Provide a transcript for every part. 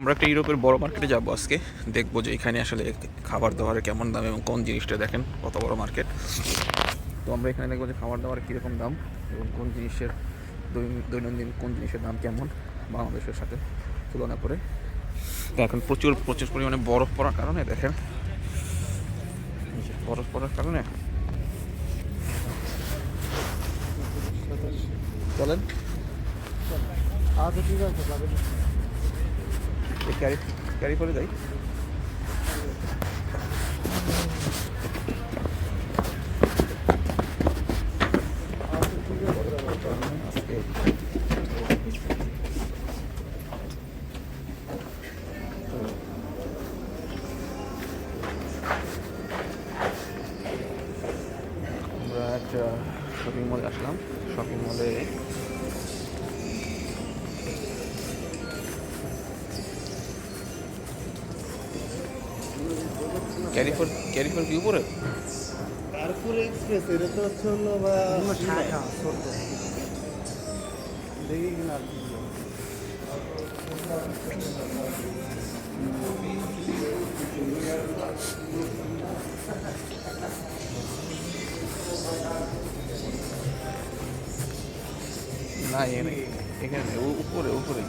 আমরা একটা ইউরোপের বড় মার্কেটে যাব আজকে। দেখব যে এখানে আসলে খাবার দাবারের কেমন দাম এবং কোন জিনিসটা দেখেন, কত বড় মার্কেট তো আমরা এখানে দেখব যে খাবার দাবার কীরকম দাম এবং কোন জিনিসের দৈন- দৈনন্দিন কোন জিনিসের দাম কেমন বাংলাদেশের সাথে তুলনা করে। তো এখন প্রচুর প্রচুর পরিমাণে বরফ পড়ার কারণে দেখেন। বরফ পড়ার কারণে চলেন। আচ্ছা ঠিক আছে ক্যারি ক্যারি করে যাই আমরা একটা শপিং মলে আসলাম। শপিং মলে ক্যারিফোর ক্যারিফোর কি উপরে? কার্পুর এক্সপ্রেস এটা তো হচ্ছে হলো বা দেখি কিনা আর না এখানে এখানে উপরে উপরে।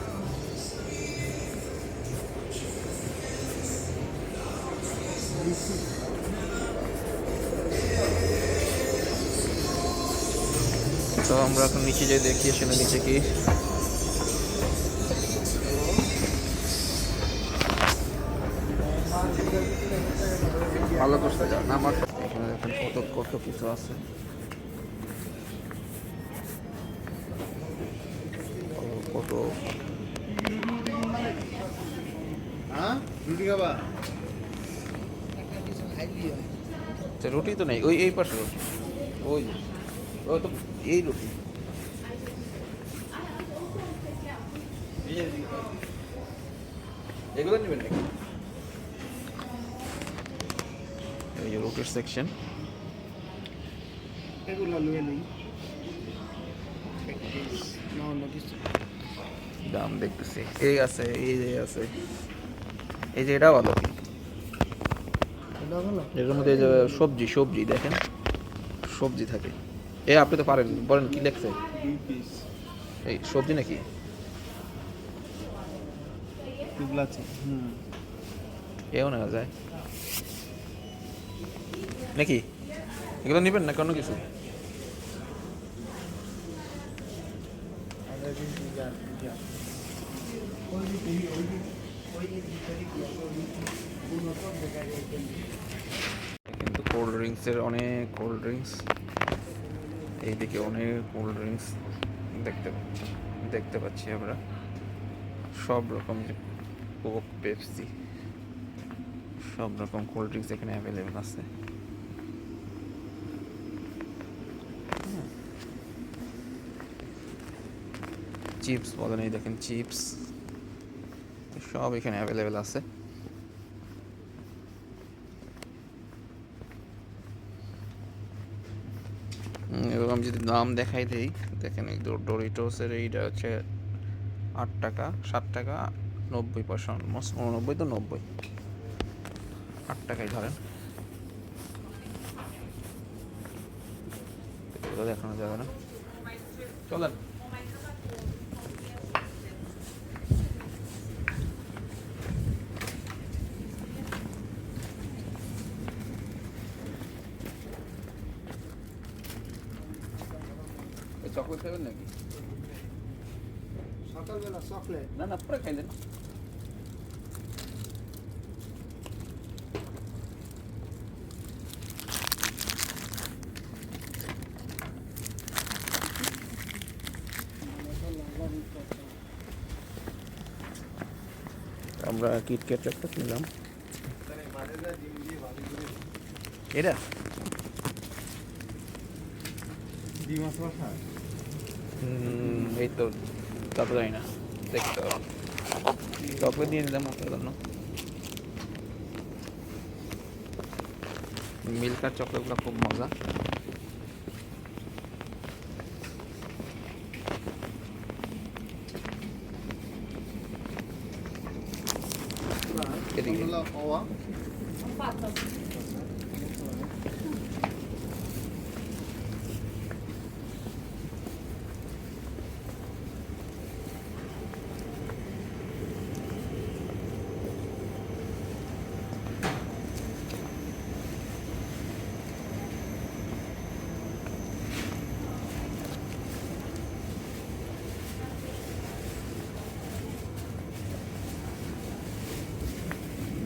তো আমরা এখন নিচে যাই দেখি আসলে নিচে কি। ভালো করতে যাও না আমার এখানে দেখেন কত কত কিছু আছে। কত- কত। হ্যাঁ? রুটি খাবা? আচ্ছা, রুটি তো নেই ওই এই পাশে রুটি। ওই ওই তো। এই এগুলো নেবেন নাকি? এই যে রুটির সেকশন এগুলো নেই দাম দেখতেছি। এই আছে এই যে আছে। এই যে এটা ভালো এটা ভালো এর মধ্যে সবজি সবজি দেখেন। সবজি থাকে। এ আপনি তো পারেন বলেন কি লেখছে? এই সবজি নাকি? এও নেওয়া যায়। নাকি? এগুলো নেবেন না কোনো কিছু? কিন্তু কোল্ড ড্রিঙ্কসের অনেক কোল্ড ড্রিঙ্কস এইদিকে অনেক কোল্ড ড্রিঙ্কস দেখতে দেখতে পাচ্ছি আমরা। সব রকম কোক পেপসি সব রকম কোল্ড ড্রিঙ্কস এখানে অ্যাভেলেবেল আছে। চিপস বলেন, এই দেখেন চিপস সব এখানে অ্যাভেলেবেল আছে উম, এবং আমি যদি দাম দেখাই দিই। দেখেন এই ডোরিটোসের এইটা হচ্ছে আট টাকা, সাত টাকা, নব্বই পয়সা অলমোস্ট উননব্বই তো নব্বই। আট টাকাই ধরেন। দেখানো যাবে না। চলেন। চকলেট খাবেন নাকি সকালবেলা চকলেট না না পরে খাইলেন আমরা কিটক্যাট একটা কিনলাম এটা ডিম আছে বাসা হুম, এই তো তা তো জানি না দেখতে হবে চকলেট দিয়ে নিলাম আপনার জন্য মিল্কার চকলেটগুলো খুব মজা এদিকে হলো ওয়া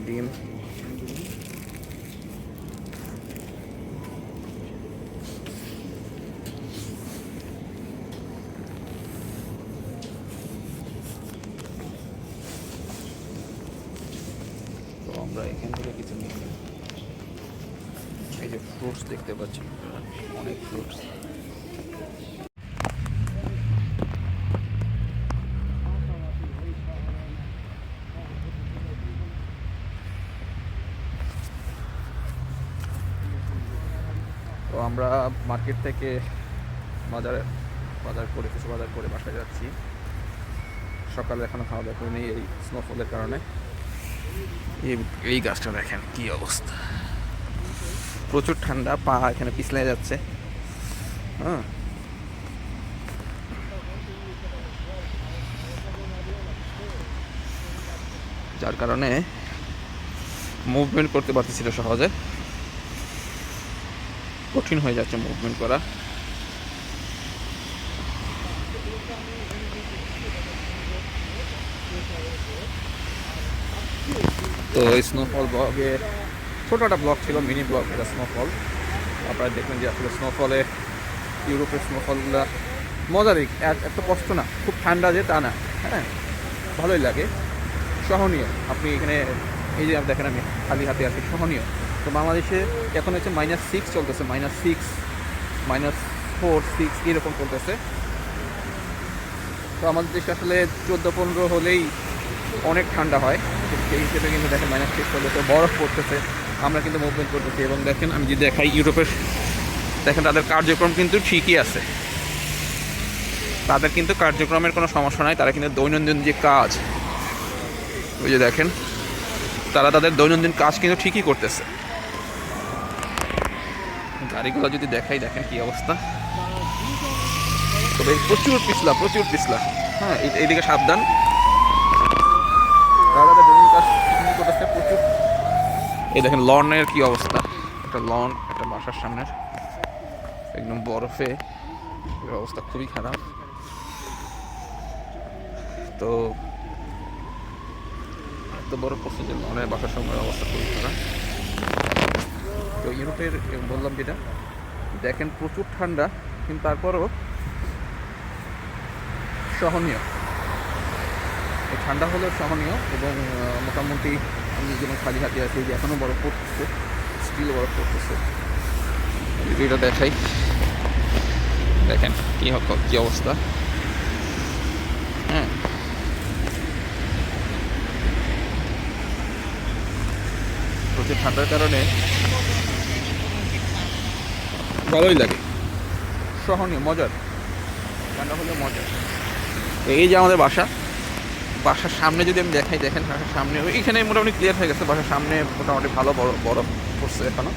ডিম তো আমরা এখান থেকে কিছু নিই এই যে ফ্রুটস দেখতে পাচ্ছি। অনেক ফ্রুটস তো আমরা মার্কেট থেকে বাজারে, বাজার করে কিছু বাজার করে বাসায় যাচ্ছি। সকালে এখনও খাওয়া দাওয়া করিনি এই স্নোফলের কারণে। এই গাছটা দেখেন, কি অবস্থা। প্রচুর ঠান্ডা, পা এখানে পিছলে যাচ্ছে। হ্যাঁ যার কারণে মুভমেন্ট করতে পারতেছিল সহজে। কঠিন হয়ে যাচ্ছে মুভমেন্ট করা। তো এই স্নোফল ব্লগে ছোটো একটা ব্লগ ছিল মিনি ব্লগ এটা স্নোফল আপনারা দেখবেন যে আসলে স্নোফলে ইউরোপের স্নোফলগুলো মজার এত কষ্ট না, খুব ঠান্ডা যে তা না হ্যাঁ? ভালোই লাগে। সহনীয়। আপনি এখানে, এই যে দেখেন আমি খালি হাতে আছি, সহনীয়। তো বাংলাদেশে এখন হচ্ছে মাইনাস সিক্স চলতেছে minus six minus four six এরকম চলতেছে। তো আমাদের দেশে আসলে চোদ্দ, পনেরো হলেই অনেক ঠান্ডা হয়। সেই হিসেবে কিন্তু দেখেন মাইনাস সিক্স চলতেছে বরফ পড়তেছে। আমরা কিন্তু মুভমেন্ট করতেছি এবং দেখেন, আমি যদি দেখাই ইউরোপের, দেখেন তাদের কার্যক্রম কিন্তু ঠিকই আছে। তাদের কিন্তু কার্যক্রমের কোনো সমস্যা নাই, তারা কিন্তু দৈনন্দিন যে কাজ, ওই যে দেখেন, তারা তাদের দৈনন্দিন কাজ কিন্তু ঠিকই করতেছে। গাড়িগুলো যদি দেখাই, দেখেন কি অবস্থা। তবে প্রচুর পিছলা প্রচুর পিছলা। হ্যাঁ এই- এইদিকে সাবধান তারা তাদের দৈনন্দিন কাজ ঠিকই করতেছে প্রচুর এই দেখেন লনের কি অবস্থা? একটা লন, একটা বাসার সামনের। একদম বরফে। অবস্থা খুবই খারাপ। তো এত বড় পড়ছে যে লনের বাসার সামনের অবস্থা খুবই খারাপ। তো ইউরোপের বললাম যেটা, দেখেন প্রচুর ঠান্ডা, কিন্তু তারপরও সহনীয়। ঠান্ডা হলেও সহনীয় এবং মোটামুটি আমি যেমন খালি হাতে আছি যে এখনও বরফ পড়তেছে স্টিল বরফ পড়তেছে। এটা দেখাই। দেখেন কি কি অবস্থা। হ্যাঁ। প্রচুর ঠান্ডার কারণে ভালোই লাগে। সহনীয়, মজার। ঠান্ডা হলে মজার। এই যে আমাদের বাসা। বাসার সামনে যদি আমি দেখাই, দেখেন বাসার সামনে এইখানে মোটামুটি ক্লিয়ার হয়ে গেছে, বাসার সামনে মোটামুটি ভালো বড় বরফ পড়ছে এখনও।